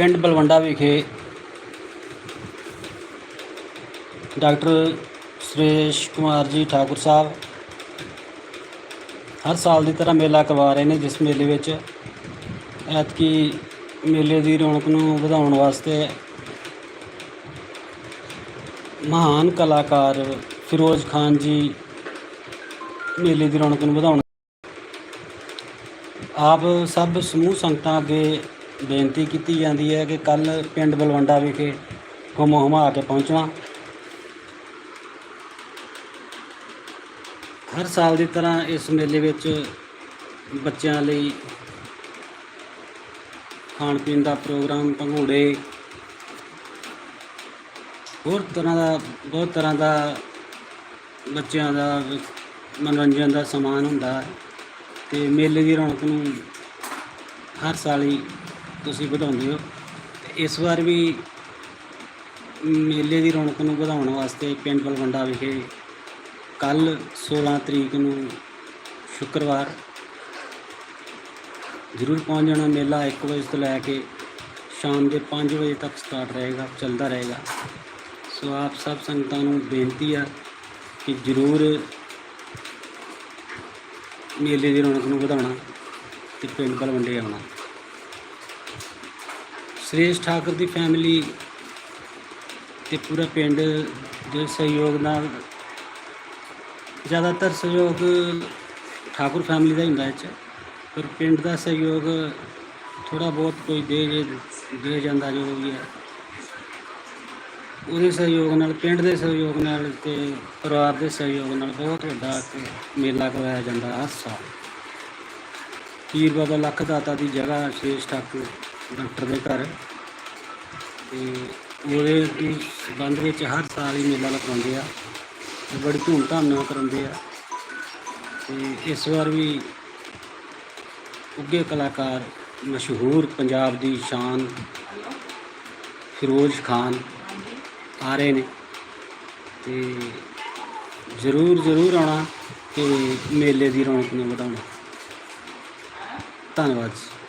ਪਿੰਡ ਬਲਵੰਡਾ ਵਿਖੇ ਡਾਕਟਰ ਸੁਰੇਸ਼ ਕੁਮਾਰ ਜੀ ਠਾਕੁਰ ਸਾਹਿਬ ਹਰ ਸਾਲ ਦੀ ਤਰ੍ਹਾਂ ਮੇਲਾ ਕਰਵਾ ਰਹੇ ਨੇ, ਜਿਸ ਮੇਲੇ ਵਿੱਚ ਐਤਕੀ ਮੇਲੇ ਦੀ ਰੌਣਕ ਨੂੰ ਵਧਾਉਣ ਵਾਸਤੇ ਮਹਾਨ ਕਲਾਕਾਰ ਫਿਰੋਜ਼ ਖਾਨ ਜੀ ਮੇਲੇ ਦੀ ਰੌਣਕ ਨੂੰ ਵਧਾਉਣ ਆਪ ਸਭ ਸਮੂਹ ਸੰਗਤਾਂ ਅੱਗੇ ਬੇਨਤੀ ਕੀਤੀ ਜਾਂਦੀ ਹੈ ਕਿ ਕੱਲ ਪਿੰਡ ਬਲਵੰਡਾ ਵਿਖੇ ਹੁਮ ਹੁਮਾ ਕੇ ਪਹੁੰਚਣਾ ਹਰ ਸਾਲ ਦੀ ਤਰ੍ਹਾਂ ਇਸ ਮੇਲੇ ਵਿੱਚ ਬੱਚਿਆਂ ਲਈ ਖਾਣ ਪੀਣ ਦਾ ਪ੍ਰੋਗਰਾਮ ਭੰਗੂੜੇ ਹੋਰ ਤਰ੍ਹਾਂ ਦਾ, ਬਹੁਤ ਤਰ੍ਹਾਂ ਦਾ ਬੱਚਿਆਂ ਦਾ ਮਨੋਰੰਜਨ ਦਾ ਸਮਾਨ ਹੁੰਦਾ ਹੈ ਤੇ ਮੇਲੇ ਦੀ ਰੌਣਕ ਨੂੰ ਹਰ ਸਾਲ ਹੀ ਤੁਸੀਂ ਵਧਾਉਂਦੇ ਹੋ। ਤੇ ਇਸ ਵਾਰ ਵੀ ਮੇਲੇ ਦੀ ਰੌਣਕ ਨੂੰ ਵਧਾਉਣ ਵਾਸਤੇ ਪਿੰਡ ਬਲਵੰਡਾ ਵਿਖੇ ਕੱਲ 16 ਤਰੀਕ ਨੂੰ ਸ਼ੁੱਕਰਵਾਰ ਜ਼ਰੂਰ ਪਹੁੰਚ ਜਾਣਾ। ਮੇਲਾ 1 ਵਜੇ ਤੋਂ ਲੈ ਕੇ ਸ਼ਾਮ ਦੇ 5 ਵਜੇ ਤੱਕ ਸਟਾਰਟ ਰਹੇਗਾ, ਚੱਲਦਾ ਰਹੇਗਾ। ਸੋ ਆਪ ਸਭ ਸੰਗਤਾਂ ਨੂੰ ਬੇਨਤੀ ਆ ਕਿ ਜ਼ਰੂਰ ਮੇਲੇ ਦੀ ਰੌਣਕ ਨੂੰ ਵਧਾਉਣਾ ਤੇ ਪਿੰਡ ਬਲਵੰਡੇ ਆਉਣਾ। ਸੁਰੇਸ਼ ਠਾਕੁਰ ਦੀ ਫੈਮਿਲੀ ਤੇ ਪੂਰਾ ਪਿੰਡ ਦੇ ਸਹਿਯੋਗ ਨਾਲ ਜ਼ਿਆਦਾਤਰ ਸਹਿਯੋਗ ਠਾਕੁਰ ਫੈਮਿਲੀ ਦਾ ਹੀ ਹੁੰਦਾ ਇਹ 'ਚ, ਪਰ ਪਿੰਡ ਦਾ ਸਹਿਯੋਗ ਥੋੜਾ ਬਹੁਤ ਕੋਈ ਦੇ ਦੇ ਜਾਂਦਾ ਜੋ ਵੀ ਹੈ। ਉਹਦੇ ਸਹਿਯੋਗ ਨਾਲ, ਪਿੰਡ ਦੇ ਸਹਿਯੋਗ ਨਾਲ ਤੇ ਪਰਿਵਾਰ ਦੇ ਸਹਿਯੋਗ ਨਾਲ ਬਹੁਤ ਵੱਡਾ ਮੇਲਾ ਕਰਵਾਇਆ ਜਾਂਦਾ ਹਰ ਸਾਲ। ਪੀਰ ਬਾਬਾ ਲੱਖ ਦਾਤਾ ਦੀ ਜਗ੍ਹਾ ਸ਼ੇਸ਼ ਠਾਕੁਰ ਡਾਕਟਰ ਦੇ ਘਰ। ਤੇ ਉਹਦੇ ਸੰਬੰਧ ਵਿੱਚ ਹਰ ਸਾਲ ਹੀ ਮੇਲਾ ਲਗਾਉਂਦੇ ਆ। ਤੇ ਬੜੀ ਧੂਮਧਾਮ ਨਾਲ ਕਰਾਉਂਦੇ ਆ। ਤੇ ਇਸ ਵਾਰ ਵੀ ਉੱਗੇ ਕਲਾਕਾਰ ਮਸ਼ਹੂਰ ਪੰਜਾਬ ਦੀ ਸ਼ਾਨ, ਫਿਰੋਜ਼ ਖਾਨ ਆ ਰਹੇ ਨੇ। ਤੇ ਜ਼ਰੂਰ ਜ਼ਰੂਰ ਆਉਣਾ ਤੇ ਮੇਲੇ ਦੀ ਰੌਣਕ ਨੂੰ ਵਧਾਉਣਾ। ਧੰਨਵਾਦ ਜੀ।